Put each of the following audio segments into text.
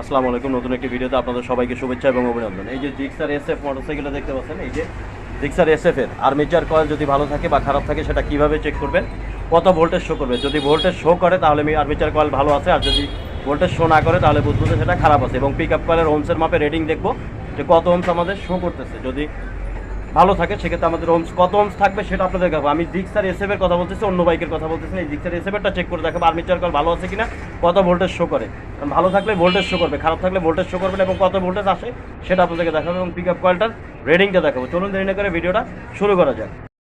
আসসালামু আলাইকুম। নতুন একটি ভিডিওতে আপনাদের সবাইকে শুভেচ্ছা এবং অভিনন্দন। এই যে জিক্সার এসএফ মোটরসাইকেলটা দেখতে পাচ্ছেন, এই যে জিক্সার এস এর আর্মেচার কয়েল যদি ভালো থাকে বা খারাপ থাকে, সেটা কীভাবে চেক করবেন? কত ভোল্টেজ শো করবে? যদি ভোল্টেজ শো করে, তাহলে আর্মেচার কয়েল ভালো আছে। আর যদি ভোল্টেজ শো না করে, তাহলে বুঝব যে সেটা খারাপ আছে। এবং পিক আপ কয়েলের ওমসের মাপে রেডিং দেখব যে কত ওমস আমাদের শো করতেছে। যদি ভালো থাকে, সেক্ষেত্রে আমাদের ওমস কত ওমস থাকবে সেটা আপনাদের দেখাবো। আমি জিক্সার এসএফ এর কথা বলতেছি, অন্য বাইকের কথা বলতেছি এই জিক্সার এসএফ এরটা চেক করে দেখাবো আর্মেচার কয়েল ভালো আছে কিনা, কত ভোল্টেজ শো করে। ভালো থাকলে ভোল্টেজ শো করবে, খারাপ থাকলে ভোল্টেজ শো করবে না, এবং কত ভোল্টেজ আসে সেটা আপনাদেরকে দেখাবো, এবং পিক আপ কয়েলটার রেডিংটা দেখাবো। চলুন দেরি না করে ভিডিওটা শুরু করা যাক।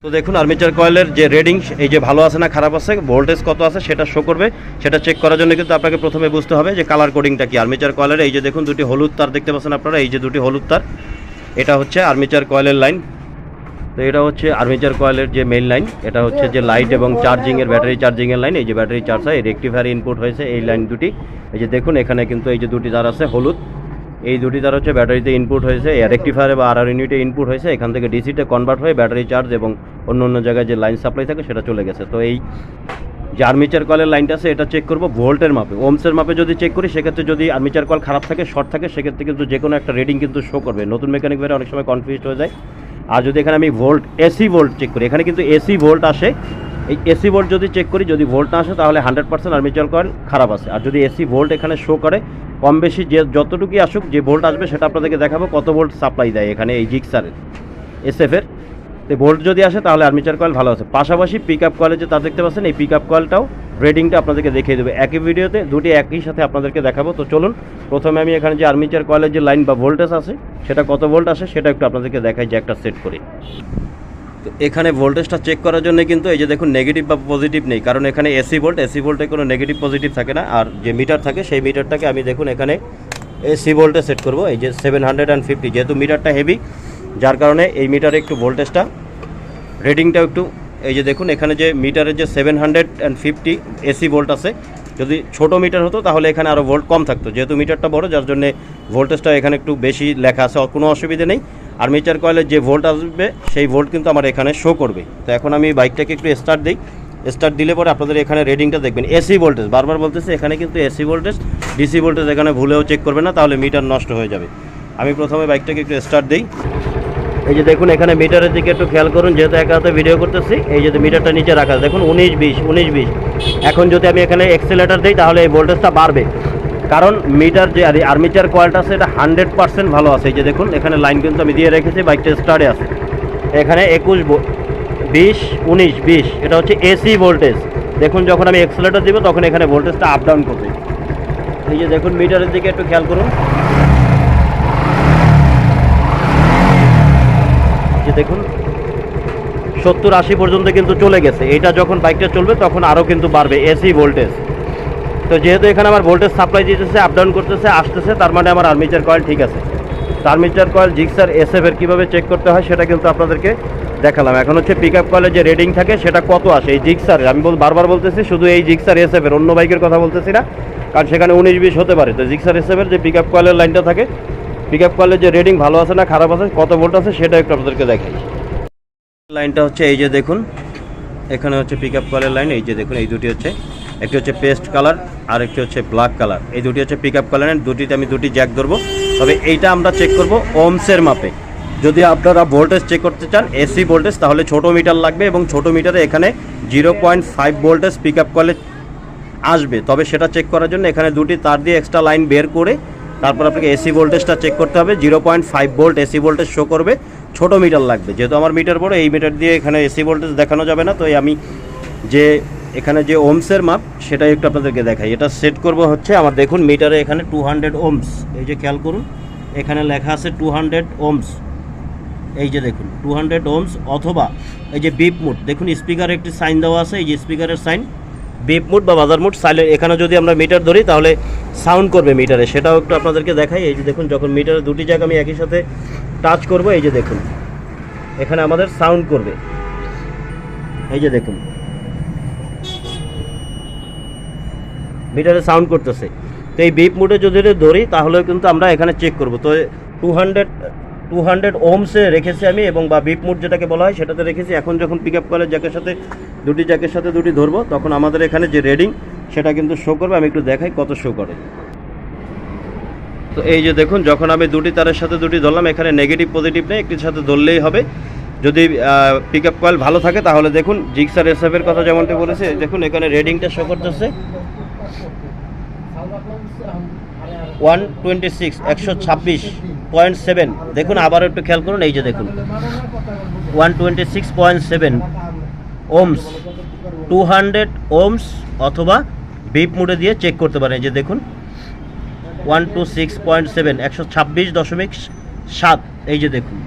তো দেখুন আর্মিচার কয়েলের যে রেডিং এই যে ভালো আছে না, খারাপ আছে ভোল্টেজ কত আছে সেটা শো করবে, সেটা চেক করার জন্য কিন্তু আপনাকে প্রথমে বুঝতে হবে যে কালার কোডিংটা কি। আর্মিচার কয়েলের এই যে দেখুন, দুটি হলুদ তার দেখতে পাচ্ছেন আপনারা, এই যে দুটি হলুদ তার। এটা হচ্ছে আর্মিচার কয়েলের লাইন। তো এটা হচ্ছে আর্মিচার কয়েলের যে মেইন লাইন এটা হচ্ছে যে লাইট এবং চার্জিংয়ের ব্যাটারি চার্জিংয়ের লাইন এই যে ব্যাটারি চার্জ হয় রেক্টিফায়ার ইনপুট হয়েছে এই লাইন দুটি। এই যে দেখুন, এখানে কিন্তু এই যে দুটি তার আছে, হলুদ। এই দুটি তার হচ্ছে ব্যাটারিতে ইনপুট হয়েছে রেক্টিফায়ারে বা আর আর ইউনিটে ইনপুট হয়েছে। এখান থেকে ডিসিতে কনভার্ট হয়ে ব্যাটারি চার্জ এবং অন্য অন্য জায়গায় যে লাইন সাপ্লাই থাকে, সেটা চলে গেছে। তো এই যে আর্মিচার কলের লাইনটা আছে, এটা চেক করব ভোল্টের মাপে। ওমসের মাপে যদি চেক করি, সেক্ষেত্রে যদি আর্মিচার কল খারাপ থাকে শর্ট থাকে, সেক্ষেত্রে কিন্তু যে কোনো একটা রেডিং কিন্তু শো করবে। নতুন মেকানিক বেড়ে অনেক সময় কনফিউজ হয়ে যায়। আর যদি এখানে আমি ভোল্ট এসি ভোল্ট চেক করি, এখানে কিন্তু এসি ভোল্ট আসে। এই এসি ভোল্ট যদি চেক করি, যদি ভোল্ট না আসে, তাহলে হান্ড্রেড পার্সেন্ট আর্মিচার কয়েল খারাপ আছে। আর যদি এসি ভোল্ট এখানে শো করে, কম বেশি যে যতটুকুই আসুক, যে ভোল্ট আসবে, সেটা আপনাদেরকে দেখাবো, কত ভোল্ট সাপ্লাই দেয় এখানে এই জিক্সারের এসএফের তো ভোল্ট যদি আসে, তাহলে আর্মিচার কয়েল ভালো আছে। পাশাপাশি পিক আপ কয়েলে যে তা দেখতে পাচ্ছেন, এই পিক আপ কয়েলটাও রেডিংটা আপনাদেরকে দেখিয়ে দেবে। একই ভিডিওতে দুটি একই সাথে আপনাদেরকে দেখাবো। তো চলুন, প্রথমে আমি এখানে যে আর্মিচার কয়েলের যে লাইন বা ভোল্টেজ আছে, সেটা কত ভোল্ট আসে, সেটা একটু আপনাদেরকে দেখাই, যে একটা সেট করি। তো এখানে ভোল্টেজটা চেক করার জন্য কিন্তু এই যে দেখুন নেগেটিভ বা পজিটিভ নেই। কারণ এখানে এসি ভোল্ট এসি ভোল্টে কোনো নেগেটিভ পজিটিভ থাকে না। আর যে মিটার থাকে, সেই মিটারটাকে আমি দেখুন, এখানে এসি ভোল্টে সেট করব। এই যে সেভেন হান্ড্রেড অ্যান্ড ফিফটি যেহেতু মিটারটা হেভি যার কারণে এই মিটারে একটু ভোল্টেজটা রেডিংটাও একটু, এই যে দেখুন, এখানে যে মিটারের যে seven hundred and fifty AC volt আছে, যদি ছোট মিটার হতো তাহলে এখানে আরও ভোল্ট কম থাকতো। যেহেতু মিটারটা বড়, যার জন্য ভোল্টেজটা এখানে একটু বেশি লেখা আছে, কোনো অসুবিধা নেই। আর মিটার কয়েলের যে ভোল্ট আসবে, সেই ভোল্ট কিন্তু আমার এখানে শো করবে। তো এখন আমি বাইকটাকে একটু স্টার্ট দিই। স্টার্ট দিলে পরে আপনাদের এখানে রেডিংটা দেখবেন। এসি ভোল্টেজ বারবার বলতেছি, এখানে কিন্তু এসি ভোল্টেজ ডিসি ভোল্টেজ এখানে ভুলেও চেক করবে না, তাহলে মিটার নষ্ট হয়ে যাবে। আমি প্রথমে বাইকটাকে একটু স্টার্ট দিই। এই যে দেখুন, এখানে মিটারের দিকে একটু খেয়াল করুন, যেহেতু একা হাতে ভিডিও করতেছি, এই যে মিটারটা নিচে রাখা দেখুন, উনিশ বিশ উনিশ বিশ। এখন যদি আমি এখানে এক্সেলেটার দিই, তাহলে এই ভোল্টেজটা বাড়বে। কারণ মিটার যে আর আর্মিচার কয়েলটা আছে, এটা হান্ড্রেড পার্সেন্ট ভালো আছে। এই যে দেখুন, এখানে লাইন কিন্তু আমি দিয়ে রেখেছি বাইকটা স্টার্টে আছে। এখানে একুশ বিশ, উনিশ, বিশ, এটা হচ্ছে এসি ভোল্টেজ দেখুন, যখন আমি এক্সেলেটার দিব, তখন এখানে ভোল্টেজটা আপ ডাউন করবে। এই যে দেখুন, মিটারের দিকে একটু খেয়াল করুন। যে দেখুন, সত্তর আশি পর্যন্ত কিন্তু চলে গেছে। এটা যখন বাইকটা চলবে, তখন আরও কিন্তু বাড়বে এসি ভোল্টেজ। তো যেহেতু এখানে আমার ভোল্টেজ সাপ্লাই দিতেছে আপ ডাউন করতেছে, আসতেছে, তার মানে আমার আর্মিচার কয়েল ঠিক আছে। আর্মিচার কয়েল জিক্সার এসএফ এর কীভাবে চেক করতে হয়, সেটা কিন্তু আপনাদেরকে দেখালাম। এখন হচ্ছে পিক আপ কয়েলের যে রেডিং থাকে, সেটা কত আসে? এই জিক্সারের আমি বারবার বলতেছি, শুধু এই জিক্সার এসএফ এর, অন্য বাইকের কথা বলতেছি না। কারণ সেখানে উনিশ, বিশ হতে পারে। তো জিক্সার এসএফ এর যে পিক আপ কয়েলের লাইনটা থাকে পিক আপ কয়েলের যে রেডিং ভালো আছে না খারাপ আছে, কত ভোল্ট আছে সেটা একটু আপনাদেরকে দেখাই। লাইনটা হচ্ছে এই যে দেখুন, এখানে হচ্ছে পিক আপ কলের লাইন এই যে দেখুন, এই দুটি হচ্ছে। একটি হচ্ছে পেস্ট কালার আর একটি হচ্ছে ব্ল্যাক কালার এই দুটি হচ্ছে পিক আপ কালার দুটিতে আমি দুটি জ্যাক ধরবো। তবে এইটা আমরা চেক করব ওমসের মাপে। যদি আপনারা ভোল্টেজ চেক করতে চান এসি ভোল্টেজ তাহলে ছোট মিটার লাগবে এবং ছোট মিটারে এখানে zero point five voltage pick up কলে আসবে। তবে সেটা চেক করার জন্য এখানে দুটি তার দিয়ে এক্সট্রা লাইন বের করে তারপর আপনাকে এসি ভোল্টেজটা চেক করতে হবে zero point five volt AC voltage show করবে, ছোট মিটার লাগবে। যেহেতু আমার মিটার বড়, এই মিটার দিয়ে এখানে এসি ভোল্টেজ দেখানো যাবে না, তো আমি যে এখানে যে ওমসের মাপ, সেটাই একটু আপনাদেরকে দেখাই। এটা সেট করব হচ্ছে আমার, দেখুন মিটারে এখানে টু হান্ড্রেড ওমস এই যে খেয়াল করুন, এখানে লেখা আছে টু হান্ড্রেড ওমস এই যে দেখুন টু হান্ড্রেড ওমস অথবা এই যে বিপ মুড দেখুন স্পিকারে একটি সাইন দেওয়া আছে, এই যে স্পিকারের সাইন বিপ মুড বা বাজার মুড সাইলেন্ট এখানে যদি আমরা মিটার ধরি, তাহলে সাউন্ড করবে মিটারে। সেটাও একটু আপনাদেরকে দেখাই। এই যে দেখুন, যখন মিটারে দুটি জায়গা আমি একই সাথে টাচ করব, এই যে দেখুন, এখানে আমাদের সাউন্ড করবে। এই যে দেখুন, মিটারে সাউন্ড করতেছে। তো এই বিপ মুডে যদি ধরি, তাহলেও কিন্তু আমরা এখানে চেক করব। তো টু হান্ড্রেড টু হান্ড্রেড ওমসে রেখেছি আমি এবং বা বিপ মুড যেটাকে বলা হয়, সেটাতে রেখেছি। এখন যখন পিক আপ করে জ্যাকের সাথে, দুটি জ্যাকের সাথে দুটি ধরবো, তখন আমাদের এখানে যে রেডিং সেটা কিন্তু শো করবে। আমি একটু দেখাই কত শো করে। তো এই যে দেখুন, যখন আমি দুটি তারের সাথে দুটি ধরলাম, এখানে নেগেটিভ পজিটিভ নেই, একটির সাথে ধরলেই হবে। যদি পিক আপ কয়েল ভালো থাকে, তাহলে দেখুন জিক্সার এসএফ এর কথা যেমনটি বলেছে, দেখুন, এখানে রেডিংটা শো করতেছে। ওয়ান টোয়েন্টি সিক্স একশো ছাব্বিশ পয়েন্ট সেভেন দেখুন আবার একটু খেয়াল করুন, এই যে দেখুন one twenty six point seven ohms two hundred ohms অথবা বিপ মুডে দিয়ে চেক করতে পারেন যে দেখুন one two six point seven একশো ছাব্বিশ দশমিক সাত, এই যে দেখুন।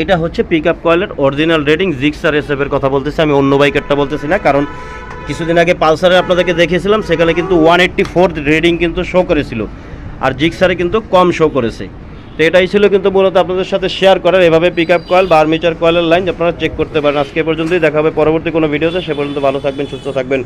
এটা হচ্ছে পিক আপ কয়েলের অরিজিনাল রেটিং জিক্সার এসএফ এর কথা বলতেছি, আমি অন্য বাইকারটা বলতেছি না, কারণ কিছুদিন আগে পালসারে আপনাদেরকে দেখিয়েছিলাম, সেখানে কিন্তু ওয়ান এইট্টি ফোর্থ রেডিং কিন্তু শো করেছিল। আর জিক্সারে কিন্তু কম শো করেছে। তো এটাই ছিল কিন্তু মূলত আপনাদের সাথে শেয়ার করার, এভাবে পিক আপ কয়েল বা আর্মিচার কয়েলের লাইন আপনারা চেক করতে পারেন। আজকে পর্যন্তই, দেখা হবে পরবর্তী কোনো ভিডিওতে সে পর্যন্ত ভালো থাকবেন, সুস্থ থাকবেন।